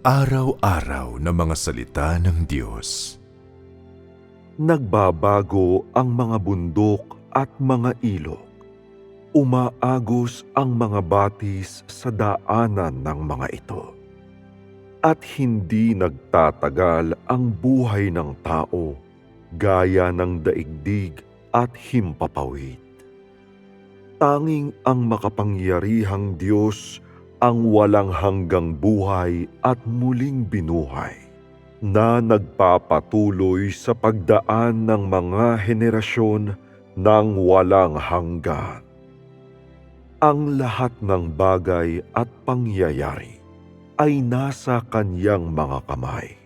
Araw-araw na mga salita ng Diyos. Nagbabago ang mga bundok at mga ilog. Umaagos ang mga batis sa daanan ng mga ito. At hindi nagtatagal ang buhay ng tao gaya ng daigdig at himpapawid. Tanging ang makapangyarihang Diyos ang walang hanggang buhay at muling binuhay na nagpapatuloy sa pagdaan ng mga henerasyon ng walang hanggan. Ang lahat ng bagay at pangyayari ay nasa kanyang mga kamay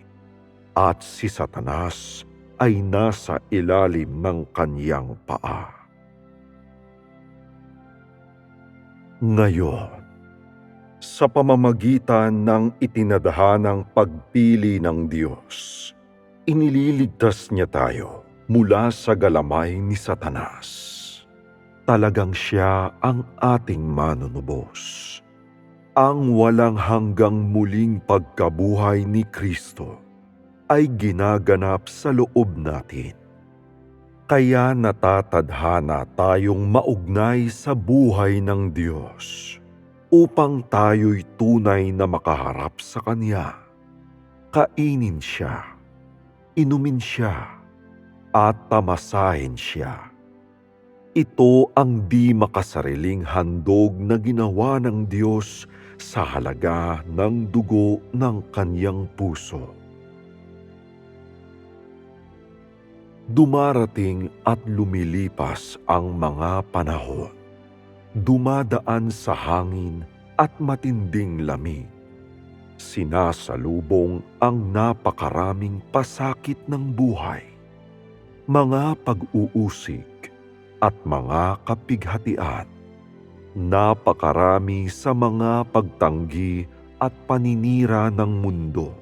at si Satanas ay nasa ilalim ng kanyang paa. Ngayon, sa pamamagitan ng itinadahanang pagpili ng Diyos, inililigtas niya tayo mula sa galamay ni Satanas. Talagang siya ang ating manunubos. Ang walang hanggang muling pagkabuhay ni Kristo ay ginaganap sa loob natin. Kaya natatadhana tayong maugnay sa buhay ng Diyos upang tayo'y tunay na makaharap sa Kanya. Kainin siya, inumin siya, at tamasahin siya. Ito ang di makasariling handog na ginawa ng Diyos sa halaga ng dugo ng Kanyang puso. Dumarating at lumilipas ang mga panahon. Dumadaan sa hangin at matinding lamig. Sinasalubong ang napakaraming pasakit ng buhay. Mga pag-uusig at mga kapighatian. Napakarami sa mga pagtanggi at paninira ng mundo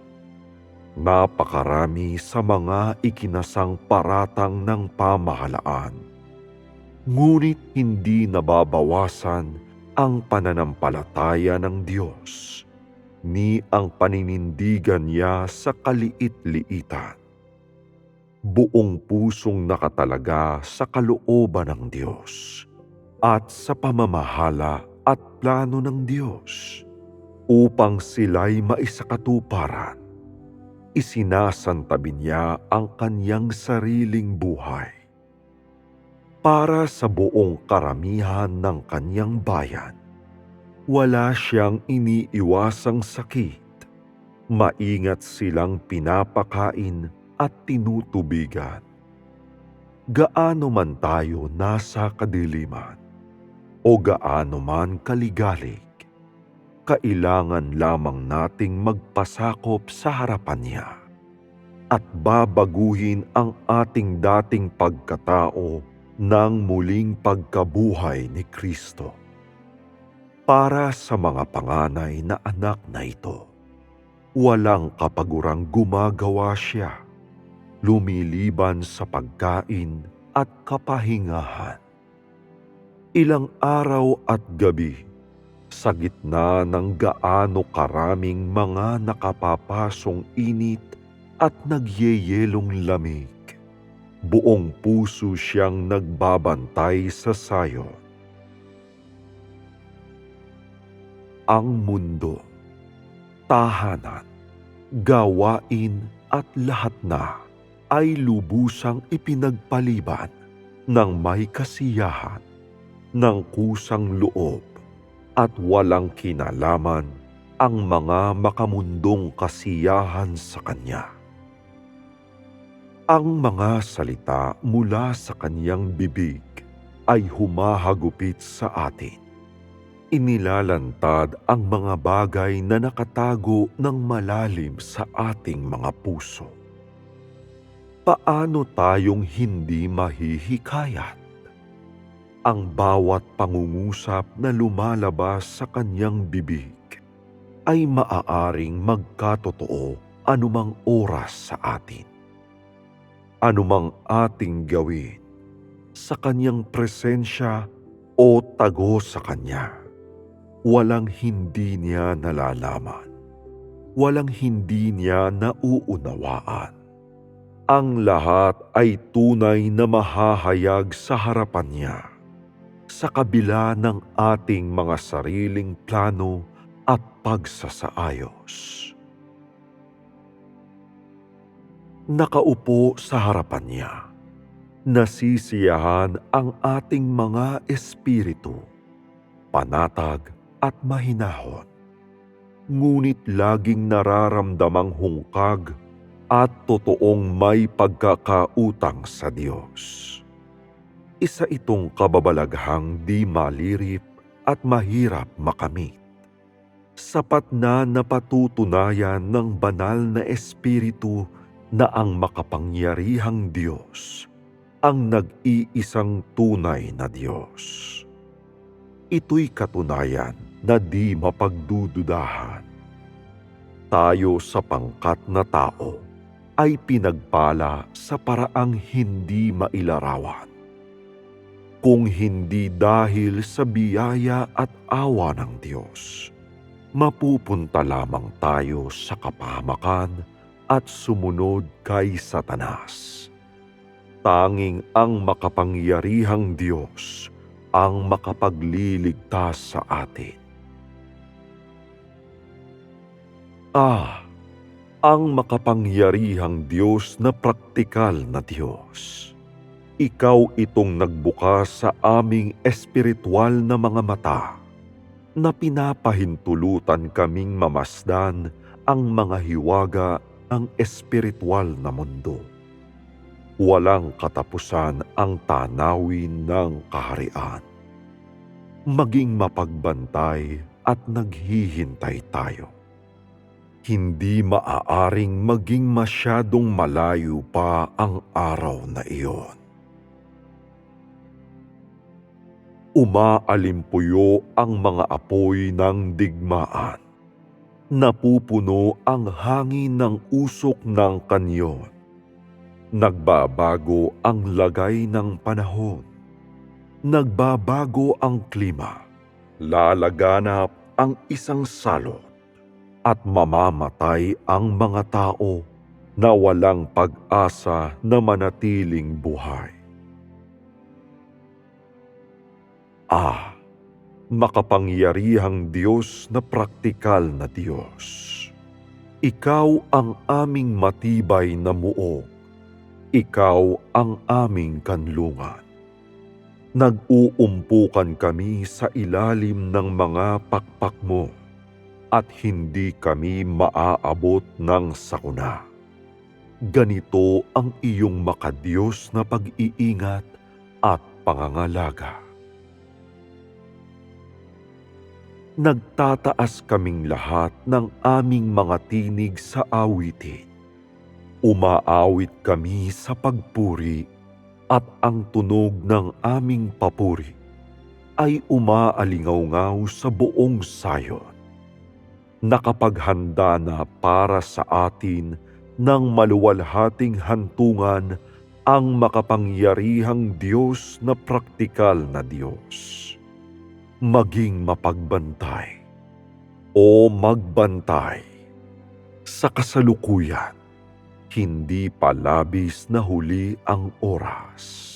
napakarami sa mga ikinasang paratang ng pamahalaan. Ngunit hindi nababawasan ang pananampalataya ng Diyos ni ang paninindigan niya sa kaliit-liitan. Buong pusong nakatalaga sa kalooban ng Diyos at sa pamamahala at plano ng Diyos upang sila'y maisakatuparan isinasantabi niya ang kanyang sariling buhay para sa buong karamihan ng kanyang bayan. Wala siyang iniiwasang sakit. Maingat silang pinapakain at tinutubigan. Gaano man tayo nasa kadiliman o gaano man kaligalig, kailangan lamang nating magpasakop sa harapan niya at babaguhin ang ating dating pagkatao ng muling pagkabuhay ni Kristo. Para sa mga panganay na anak na ito, walang kapagurang gumagawa siya, lumiliban sa pagkain at kapahingahan. Ilang araw at gabi, sa gitna ng gaano karaming mga nakapapasong init at nagyeyelong lamig. Buong puso siyang nagbabantay sa sayo. Ang mundo, tahanan, gawain at lahat na ay lubusang ipinagpaliban ng may kasiyahan, ng kusang loob, at walang kinalaman ang mga makamundong kasiyahan sa Kanya. Ang mga salita mula sa Kanyang bibig ay humahagupit sa atin. Inilalantad ang mga bagay na nakatago ng malalim sa ating mga puso. Paano tayong hindi mahihikayat? ang bawat pangungusap na lumalabas sa kanyang bibig ay maaaring magkatotoo anumang oras sa atin. Anumang ating gawin sa kanyang presensya o tago sa kanya, walang hindi niya nalalaman. walang hindi niya nauunawaan. Ang lahat ay tunay na mahahayag sa harapan niya, sa kabila ng ating mga sariling plano at pagsasaayos. Nakaupo sa harapan niya, nasisiyahan ang ating mga espiritu, panatag at mahinahon. Ngunit laging nararamdamang hungkag at totoong may pagkakautang sa Diyos. Isa itong kababalaghang di malirip at mahirap makamit. Sapat na napatutunayan ng banal na Espiritu na ang makapangyarihang Diyos ang nag-iisang tunay na Diyos. Ito'y katunayan na di mapagdududahan. Tayo sa pangkat na tao ay pinagpala sa paraang hindi mailarawan. Kung hindi dahil sa biyaya at awa ng Diyos, mapupunta lamang tayo sa kapahamakan at sumunod kay Satanas. Tanging ang makapangyarihang Diyos ang makapagliligtas sa atin. Ah, ang makapangyarihang Diyos na praktikal na Diyos. Ikaw itong nagbukas sa aming espiritual na mga mata na pinapahintulutan kaming mamasdan ang mga hiwaga ng espiritual na mundo. Walang katapusan ang tanawin ng kaharian. Maging mapagbantay at naghihintay tayo hindi maaaring maging masyadong malayo pa ang araw na iyon. Umaalimpuyo ang mga apoy ng digmaan. Napupuno ang hangin ng usok ng kanyon. Nagbabago ang lagay ng panahon. Nagbabago ang klima. Lalaganap ang isang salot at mamamatay ang mga tao na walang pag-asa na manatiling buhay. Ah, makapangyarihang Diyos na praktikal na Diyos. Ikaw ang aming matibay na muog. Ikaw ang aming kanlungan. Nag-uumpukan kami sa ilalim ng mga pakpak mo at hindi kami maaabot ng sakuna. Ganito ang iyong makadiyos na pag-iingat at pangangalaga. Nagtataas kaming lahat ng aming mga tinig sa awitin. Umaawit kami sa pagpuri at ang tunog ng aming papuri ay umaalingaw sa buong sayon nakapaghanda na para sa atin ng maluwalhating hantungan ang makapangyarihang Diyos na praktikal na Diyos. Maging mapagbantay o magbantay sa kasalukuyan, hindi pa labis na huli ang oras.